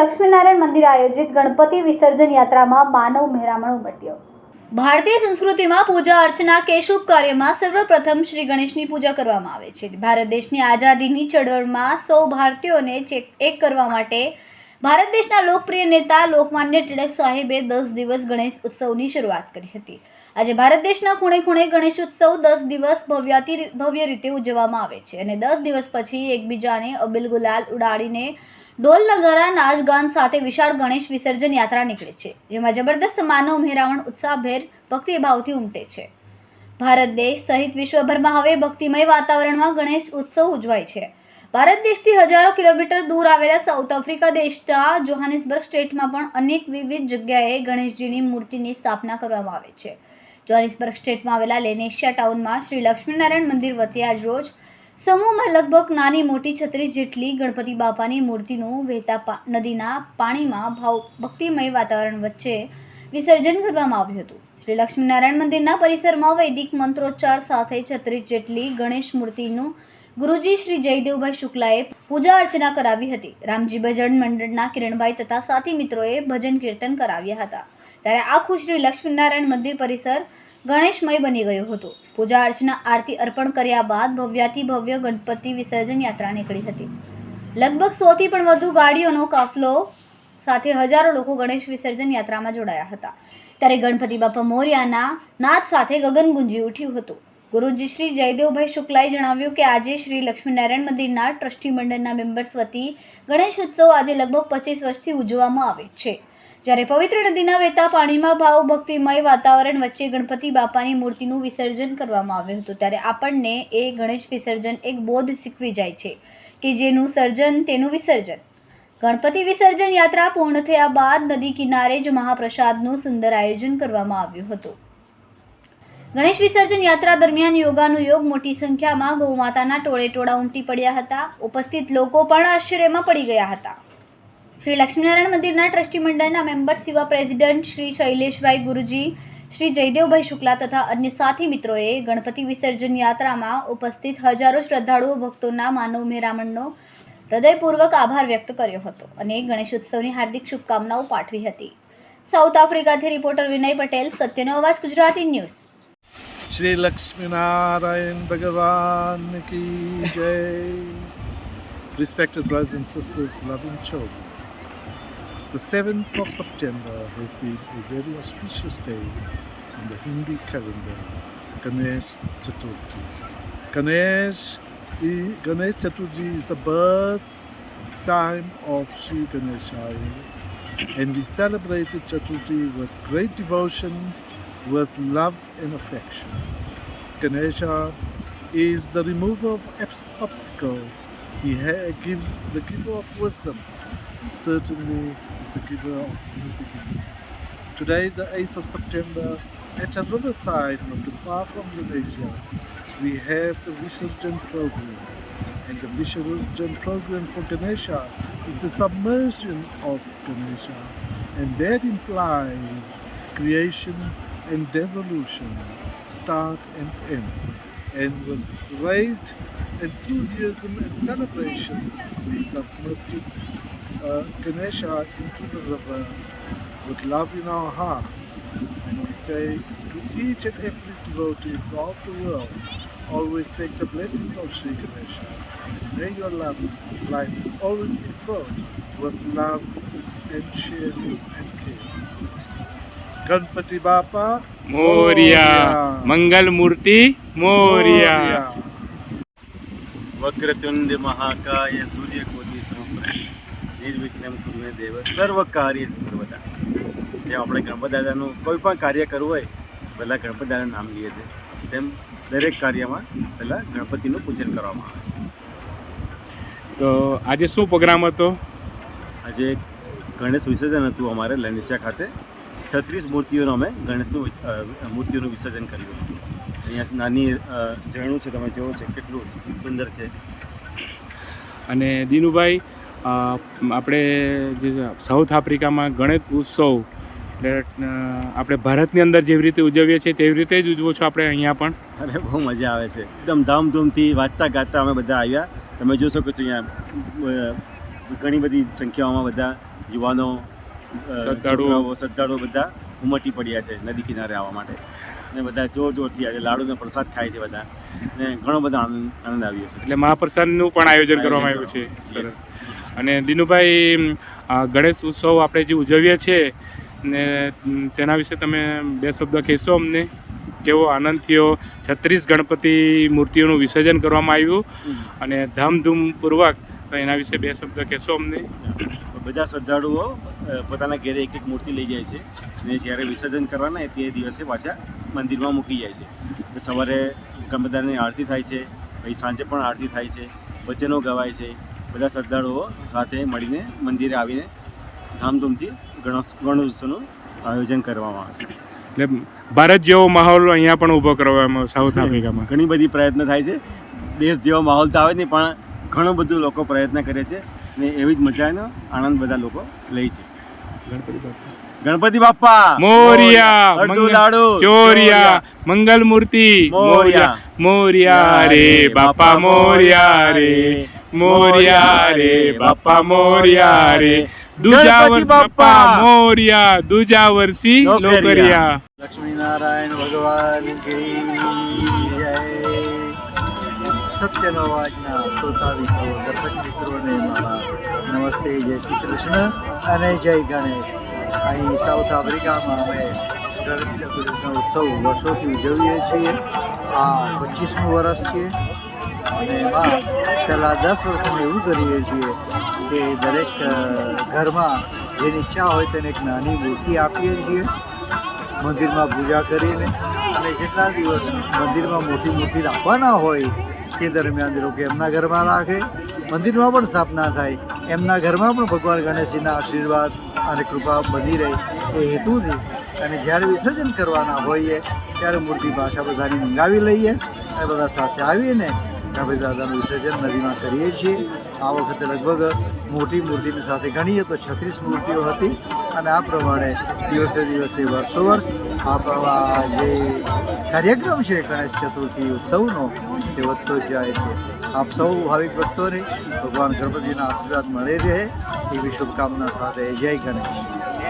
લક્ષ્મીનારાયણ મંદિર આયોજિત ગણપતિ વિસર્જન યાત્રામાં માનવ મહેરામણ ઉમટ્યો. ભારતીય સંસ્કૃતિમાં પૂજા અર્ચના કે શુભ કાર્યમાં સર્વપ્રથમ શ્રી ગણેશની પૂજા કરવામાં આવે છે. ભારત દેશની આઝાદીની ચળવળમાં સૌ ભારતીયોને એક કરવા માટે ભારત દેશના લોકપ્રિય નેતા લોકમાન્ય ટિળક સાહેબે દસ દિવસ ગણેશ ઉત્સવની શરૂઆત કરી હતી. આજે ભારત દેશના ખૂણે ખૂણે ગણેશ ઉત્સવ દસ દિવસ ભવ્યાતિ, ભવ્ય રીતે ઉજવવામાં આવે છે અને દસ દિવસ પછી એકબીજાને અબિલ ગુલાલ ઉડાડીને ઢોલ નગારા સાથે વિશાળ ગણેશ વિસર્જન યાત્રા નીકળે છે, જેમાં જબરદસ્ત માનવ મહેરાવણ ઉત્સાહભેર ભક્તિભાવથી ઉમટે છે. ભારત દેશ સહિત વિશ્વભરમાં હવે ભક્તિમય વાતાવરણમાં ગણેશ ઉત્સવ ઉજવાય છે. ભારત દેશથી હજારો કિલોમીટર દૂર આવેલા સાઉથ આફ્રિકા દેશના જોહાનિસબર્ગ સ્ટેટમાં પણ અનેક વિવિધ જગ્યાએ ગણેશજીની મૂર્તિની સ્થાપના કરવામાં આવે છે. જોહાનિસબર્ગ સ્ટેટમાં આવેલા લેનેશિયા ટાઉનમાં શ્રી લક્ષ્મીનારાયણ મંદિર વતી આજ રોજ સમૂહમાં લગભગ નાની મોટી છત્રીસ જેટલી ગણપતિ બાપાની મૂર્તિનું વહેતા નદીના પાણીમાં ભાવ, ભક્તિમય વાતાવરણ વચ્ચે વિસર્જન કરવામાં આવ્યું હતું. શ્રી લક્ષ્મીનારાયણ મંદિરના પરિસરમાં વૈદિક મંત્રોચ્ચાર સાથે છત્રીસ જેટલી ગણેશ મૂર્તિનું ગુરુજી શ્રી જયદેવભાઈ શુક્લાએ પૂજા અર્ચના કરાવી હતી. રામજી ભજન મંડળના કિરણભાઈ તથા સાથી મિત્રોએ ભજન કીર્તન કરાવ્યા હતા. ત્યારે આખું શ્રી લક્ષ્મીનારાયણ મંદિર પરિસર ગણેશમય બની ગયું હતું. પૂજા અર્ચના, આરતી અર્પણ કર્યા બાદ ભવ્યાતિ ભવ્ય ગણપતિ વિસર્જન યાત્રા નીકળી હતી. લગભગ સોથી પણ વધુ ગાડીઓનો કાફલો સાથે હજારો લોકો ગણેશ વિસર્જન યાત્રામાં જોડાયા હતા. ત્યારે ગણપતિ બાપા મોર્યાના નાદ સાથે ગગન ગુંજી ઉઠ્યું હતું. ગુરુજી શ્રી જયદેવભાઈ શુક્લાએ જણાવ્યું કે આજે શ્રી લક્ષ્મીનારાયણ મંદિરના ટ્રસ્ટી મંડળના મેમ્બર્સ વતી ગણેશ ઉત્સવ આજે લગભગ પચીસ વર્ષથી ઉજવવામાં આવે છે. જ્યારે પવિત્ર નદીના વહેતા પાણીમાં ભાવ ભક્તિમય વાતાવરણ વચ્ચે ગણપતિ બાપાની મૂર્તિનું વિસર્જન કરવામાં આવ્યું હતું, ત્યારે આપણને એ ગણેશ વિસર્જન એક બોધ શીખવી જાય છે કે જેનું સર્જન તેનું વિસર્જન. ગણપતિ વિસર્જન યાત્રા પૂર્ણ થયા બાદ નદી કિનારે જ મહાપ્રસાદનું સુંદર આયોજન કરવામાં આવ્યું હતું. ગણેશ વિસર્જન યાત્રા દરમિયાન યોગાનું યોગ મોટી સંખ્યામાં ગૌમાતાના ટોળે ટોળા ઉમટી પડ્યા હતા. ઉપસ્થિત લોકો પણ આશ્ચર્યમાં પડી ગયા હતા. શ્રી લક્ષ્મીનારાયણ મંદિરના ટ્રસ્ટી મંડળના મેમ્બર સિવા પ્રેસિડેન્ટ શ્રી શૈલેષભાઈ ગુરુજી શ્રી જયદેવભાઈ શુક્લા તથા અન્ય સાથી મિત્રોએ ગણપતિ વિસર્જન યાત્રામાં ઉપસ્થિત હજારો શ્રદ્ધાળુઓ ભક્તોના માનવ મેરામણનો હૃદયપૂર્વક આભાર વ્યક્ત કર્યો હતો અને ગણેશ ઉત્સવની હાર્દિક શુભકામનાઓ પાઠવી હતી. સાઉથ આફ્રિકાથી રિપોર્ટર વિનય પટેલ સત્યનો અવાજ ગુજરાતી ન્યૂઝ. શ્રી લક્ષ્મીનારાયણ ભગવાન કી જય. Respected brothers and sisters, loving children. The 7th of september has been a very auspicious day in the hindu calendar ganesh chaturthi ganesh ganesh chaturthi is the birth time of sri ganeshaya and we celebrated chaturthi with great devotion with love and affection. Ganesha is the remover of obstacles. He gives the giver of wisdom. And certainly is the giver of new beginnings. Today, the 8th of September, at a riverside not too far from Ganesha, we have the Visarjan program. And the Visarjan program for Ganesha is the submersion of Ganesha. And that implies creation and dissolution, start and end. And with great enthusiasm and celebration, we submitted uh, Ganesha into the river uh, with love in our hearts, and we say to each and every devotee throughout the world, always take the blessing of Sri Ganesha. May your love, life always be filled with love and sharing and care. Ganpati Bappa Moria, Mangal Murti Moria. Vakratunda महाकाय सूर्य kodi समप्रभ નિર્વિઘ્નમ કુર્મે દેવ સર્વ કાર્ય સર્વદા. જેમ આપણે ગણપત દાદાનું કોઈ પણ કાર્ય કરવું હોય પહેલાં ગણપત દાદાનું નામ લઈએ છીએ. તેમ દરેક કાર્યમાં પહેલાં ગણપતિનું પૂજન કરવામાં આવે છે. તો આજે શું પ્રોગ્રામ હતો? આજે ગણેશ વિસર્જન હતું અમારે લનિશા ખાતે. છત્રીસ મૂર્તિઓનું અમે ગણેશનું મૂર્તિઓનું વિસર્જન કર્યું હતું. અહીંયા નાની ઝરણું છે તમે જોવો છે કેટલું સુંદર છે. અને દીનુભાઈ આપણે જે સાઉથ આફ્રિકામાં ગણેશ ઉત્સવ એટલે આપણે ભારતની અંદર જેવી રીતે ઉજવીએ છીએ તેવી રીતે જ ઉજવો છો આપણે અહીંયા પણ? અરે બહુ મજા આવે છે. એકદમ ધામધૂમથી વાંચતા ગાતા અમે બધા આવ્યા. તમે જોઈ શકો છો અહીંયા ઘણી બધી સંખ્યાઓમાં બધા યુવાનો શ્રદ્ધાળુઓ. શ્રદ્ધાળુઓ બધા ઉમટી પડ્યા છે નદી કિનારે આવવા માટે. અને બધા જોર જોરથી આજે લાડુનો પ્રસાદ ખાય છે બધા. ને ઘણો બધો આનંદ આનંદ આવ્યો છે. એટલે મહાપ્રસાદનું પણ આયોજન કરવામાં આવ્યું છે. સરસ. અને દિનુભાઈ ગણેશ ઉત્સવ આપણે જે ઉજવીએ છીએ ને તેના વિશે તમે બે શબ્દ કહેશો અમને? કેવો આનંદ થયો? છત્રીસ ગણપતિ મૂર્તિઓનું વિસર્જન કરવામાં આવ્યું અને ધામધૂમપૂર્વક તો એના વિશે બે શબ્દ કહેશો અમને? બધા શ્રદ્ધાળુઓ પોતાના ઘરે એક એક મૂર્તિ લઈ જાય છે. અને જ્યારે વિસર્જન કરવાના તે દિવસે પાછા મંદિરમાં મૂકી જાય છે. સવારે ગણપતિની આરતી થાય છે પછી સાંજે પણ આરતી થાય છે વચનો ગવાય છે. બધા શ્રદ્ધાળુઓ સાથે મળીને મંદિરે આવીને ધામધૂમથી ગણેશ ગણોત્સવનું આયોજન કરવામાં આવે છે. એટલે ભારત જેવો માહોલ અહીંયા પણ ઊભો કરવામાં સાઉથ આફ્રિકામાં. ઘણી બધી પ્રયત્ન થાય છે. દેશ જેવો માહોલ તો આવે નહીં પણ ઘણું બધું લોકો પ્રયત્ન કરે છે ને એવી જ મજાનો આનંદ બધા લોકો લે છે. ગણપતિ બાપા. ગણપતિ બાપ્પા મોરિયા લાડુ ચોરિયા મંગલ મૂર્તિ મોરિયા મોરિયા. રે બાપા મોરિયા રે. મોરિયા રે બાપા મોર્યા રે. દુજા બાપા. મોર્યા દુજા વર્ષી લોકરિયા. લોકરિયા લક્ષ્મીનારાયણ ભગવાન કી જય. સત્યનો અવાજના શ્રોતા મિત્રો દર્શક મિત્રોને મારા નમસ્તે જય શ્રી કૃષ્ણ અને જય ગણેશ. અહીં સાઉથ આફ્રિકામાં અમે ગણેશ ચતુર્થીનો ઉત્સવ વર્ષોથી ઉજવીએ છીએ. આ પચીસમું વર્ષ છે. અને એમાં છેલ્લા દસ વર્ષમાં એવું કરીએ છીએ કે દરેક ઘરમાં જેની ઈચ્છા હોય તેને એક નાની મૂર્તિ આપીએ છીએ, મંદિરમાં પૂજા કરીને. અને જેટલા દિવસ મંદિરમાં મોટી મૂર્તિ રાખવાના હોય તે દરમિયાન લોકો એમના ઘરમાં રાખે. મંદિરમાં પણ સ્થાપના થાય. એમના ઘરમાં પણ ભગવાન ગણેશજીના આશીર્વાદ અને કૃપા બની રહે એ હેતુથી. અને જ્યારે વિસર્જન કરવાના હોઈએ, ત્યારે મૂર્તિ ભાષા બધાની મંગાવી લઈએ અને બધા સાથે આવીને ગણપતિ દાદાનું વિસર્જન નદીમાં કરીએ છીએ. આ વખતે લગભગ મોટી મૂર્તિની સાથે ગણીએ તો છત્રીસ મૂર્તિઓ હતી અને આ પ્રમાણે દિવસે દિવસે, વર્ષો વર્ષ આ જે કાર્યક્રમ છે ગણેશ ચતુર્થી ઉત્સવનો, તે વધતો જ જાય છે. આપ સૌ ભાવિક ભક્તોને ભગવાન ગણપતિના આશીર્વાદ મળે રહે, એવી શુભકામના સાથે જય ગણેશ.